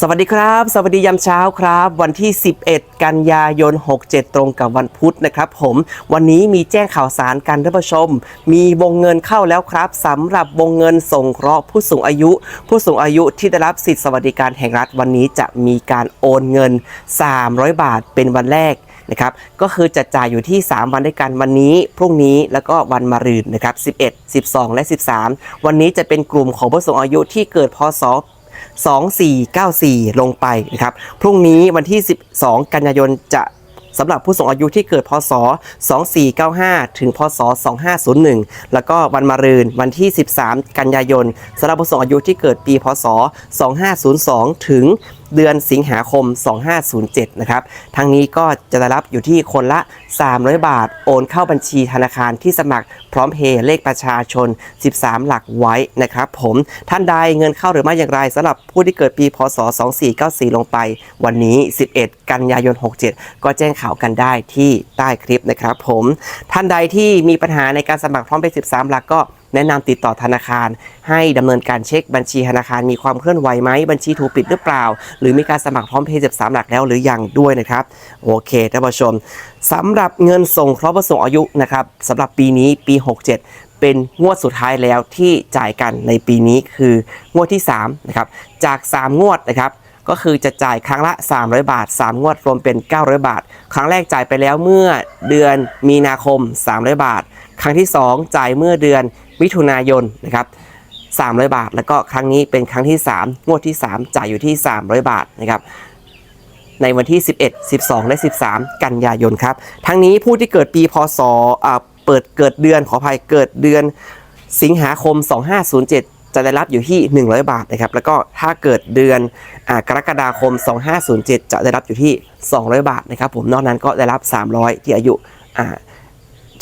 สวัสดีครับ สวัสดียามเช้าครับ วันที่ 11 กันยายน 67 ตรงกับวันพุธนะครับผม วันนี้มีแจ้งข่าวสารกันท่านผู้ชม มีวงเงินเข้าแล้วครับสำหรับวงเงินส่งเคราะห์ผู้สูงอายุ ผู้สูงอายุที่ได้รับสิทธิสวัสดิการแห่งรัฐวันนี้จะมีการโอนเงิน 300 บาทเป็นวันแรกนะครับ ก็คือจะจ่ายอยู่ที่ 3 วันด้วยกันวันนี้ พรุ่งนี้แล้วก็วันมะรืนนะครับ 11 12 และ 13 วันนี้จะเป็นกลุ่มของผู้สูงอายุที่เกิดพศ 2494 ลงไปนะครับ พรุ่งนี้วันที่ 12 กันยายนจะสำหรับผู้สูงอายุที่เกิดพศ 2495 ถึง พศ 2501 แล้วก็วันมะรืนวันที่ 13 กันยายนสำหรับผู้สูงอายุที่เกิดปี พศ 2502 ถึง เดือนสิงหาคม 2507 นะครับ ทั้งนี้ก็จะได้รับอยู่ที่คนละ 300 บาท โอนเข้าบัญชีธนาคารที่สมัครพร้อมเพย์เลขประชาชน 13 หลักไว้นะครับผมท่านใดเงินเข้าหรือไม่อย่างไรสำหรับผู้ที่เกิดปีพศ 2494 ลงไป วันนี้ 11 กันยายน 67 ก็แจ้งข่าวกันได้ที่ใต้คลิปนะครับผมท่านใดที่มีปัญหาในการสมัครพร้อมเพย์13 หลักก็ แนะนำติดต่อธนาคาร ให้ดำเนินการเช็คบัญชีธนาคารมีความเคลื่อนไหวไหมบัญชีถูกปิดหรือเปล่า หรือมีการสมัครพร้อมเพย์13หลักแล้วหรือยังด้วยนะครับโอเคท่านผู้ชมสำหรับเงินส่งเคราะห์ผู้สูงอายุนะครับสำหรับปีนี้ปี 67เป็นงวดสุดท้ายแล้วที่จ่ายกันในปีนี้คืองวดที่3นะครับจาก 3 งวดนะครับก็คือจะจ่ายครั้งละ 300 บาท 3 งวดรวมเป็น 900 บาท ครั้งแรกจ่ายไปแล้วเมื่อเดือนมีนาคม 300 บาท ครั้งที่ 2 จ่ายเมื่อเดือน มิถุนายนนะครับ300 บาท แล้วก็ครั้งนี้เป็นครั้งที่ 3 งวดที่ 3 จ่ายอยู่ที่ 300 บาทนะครับในวันที่ 11 12 และ 13 กันยายนครับ ทั้งนี้ผู้ที่เกิดปีพศอ่าเปิดเกิดเดือนขออภัยเกิดเดือนสิงหาคม 2507 จะได้รับอยู่ที่ 100 บาทนะครับ แล้วก็ถ้าเกิดเดือนอากรกฎาคม 2507 จะได้รับอยู่ที่ 200 บาทนะครับ ผมนอกนั้นก็ได้รับ 300 ที่อายุอ่า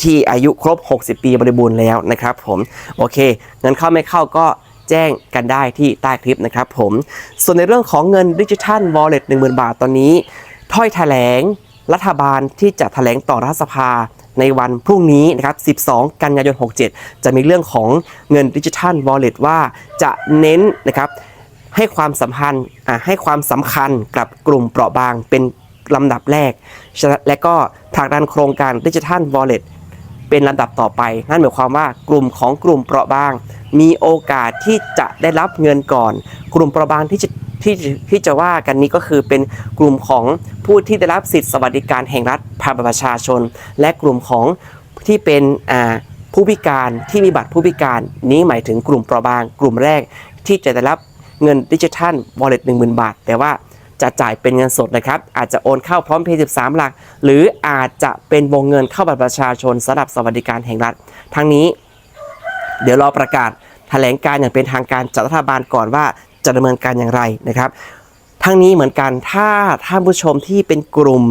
ที่อายุครบ 60 ปีบริบูรณ์แล้วนะครับผมโอเคเงินเข้าไม่เข้าก็แจ้งกันได้ที่ใต้คลิปนะครับผม ส่วนในเรื่องของเงินดิจิทัล Wallet 10,000บาทตอนนี้ ถ้อยแถลง รัฐบาลที่จะแถลงต่อรัฐสภาในวันพรุ่งนี้นะครับ 12 กันยายน 67 จะมีเรื่องของเงินดิจิทัล Wallet ว่าจะเน้นนะครับให้ความสัมพันธ์ให้ความสำคัญกับกลุ่มเปราะบางเป็นลำดับแรก และก็ผลักดันโครงการดิจิทัล Wallet เเป็นลำดับต่อไป นั่นหมายความว่ากลุ่มของกลุ่มเปราะบาง มีโอกาสที่จะได้รับเงินก่อน กลุ่มเปราะบางที่จะที่ที่จะว่ากันนี้ก็คือเป็นกลุ่มของผู้ที่ได้รับสิทธิสวัสดิการแห่งรัฐผ่านบัตรประชาชน และกลุ่มของที่เป็นผู้พิการที่มีบัตรผู้พิการนี้หมายถึงกลุ่มเปราะบาง กลุ่มแรกที่จะได้รับเงินดิจิทัล wallet 10,000บาท แต่ว่า จะจ่ายเป็นเงินสดนะครับ อาจจะโอนเข้าพร้อมเพย์13 หลัก หรืออาจจะเป็นวงเงินเข้าบัตรประชาชนสำหรับสวัสดิการแห่งรัฐ ทั้งนี้ เดี๋ยวรอประกาศแถลงการอย่างเป็นทางการจากรัฐบาลก่อนว่าจะดำเนินการอย่างไรนะครับ ทั้งนี้เหมือนกันถ้าท่านผู้ชมที่เป็นกลุ่ม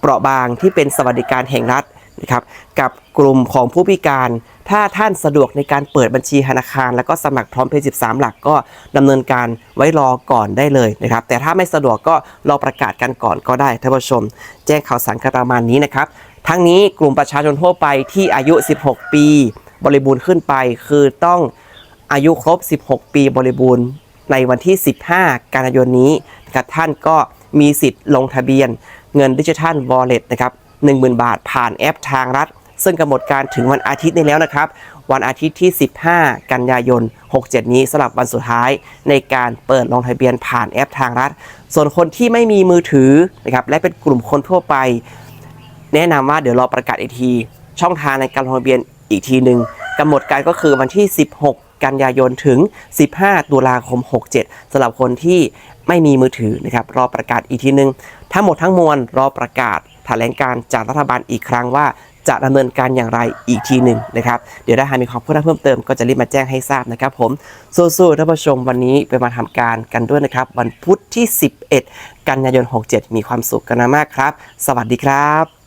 เปราะบางที่เป็นสวัสดิการแห่งรัฐนะครับ กับกลุ่มของผู้พิการ ถ้าท่านสะดวกในการเปิดบัญชีธนาคาร แล้วก็สมัครพร้อมเพย์13 หลักก็ดำเนินการไว้รอก่อนได้เลยนะครับ แต่ถ้าไม่สะดวกก็รอประกาศกันก่อนก็ได้ท่านผู้ชม แจ้งข่าวสารกันประมาณนี้นะครับ ทั้งนี้กลุ่มประชาชนทั่วไปที่อายุ 16 ปี บริบูรณ์ขึ้นไป คือต้องอายุครบ 16 ปีบริบูรณ์ในวันที่ 15 กันยายนนี้นะครับท่านก็มีสิทธิ์ลงทะเบียนเงินดิจิทัล Wallet นะครับ10,000 บาทผ่านแอปทางรัฐ ซึ่งกำหนดการถึงวันอาทิตย์นี้แล้วนะครับ วันอาทิตย์ที่ 15 กันยายน 67 นี้สำหรับวันสุดท้ายในการเปิดลงทะเบียนผ่านแอปทางรัฐ ส่วนคนที่ไม่มีมือถือนะครับและเป็นกลุ่มคนทั่วไป แนะนำว่าเดี๋ยวรอประกาศอีกที ช่องทางในการลงทะเบียนอีกทีหนึ่งกำหนดการก็คือวันที่ 16กันยายนถึง 15 ตุลาคม 67สำหรับคนที่ไม่มีมือถือนะครับ รอประกาศอีกทีหนึ่งทั้งหมดทั้งมวลรอประกาศ แถลงการจากรัฐบาลอีกครั้งว่าจะดำเนินการอย่างไรอีกทีหนึ่งนะครับ เดี๋ยวถ้าหากมีความคืบหน้าเพิ่มเติมก็จะรีบมาแจ้งให้ทราบนะครับผมสู้ๆท่านผู้ชมวันนี้ไปมาทำการกันด้วยนะครับ วันพุธที่ 11 กันยายน 67 มีความสุขกันมากครับ สวัสดีครับ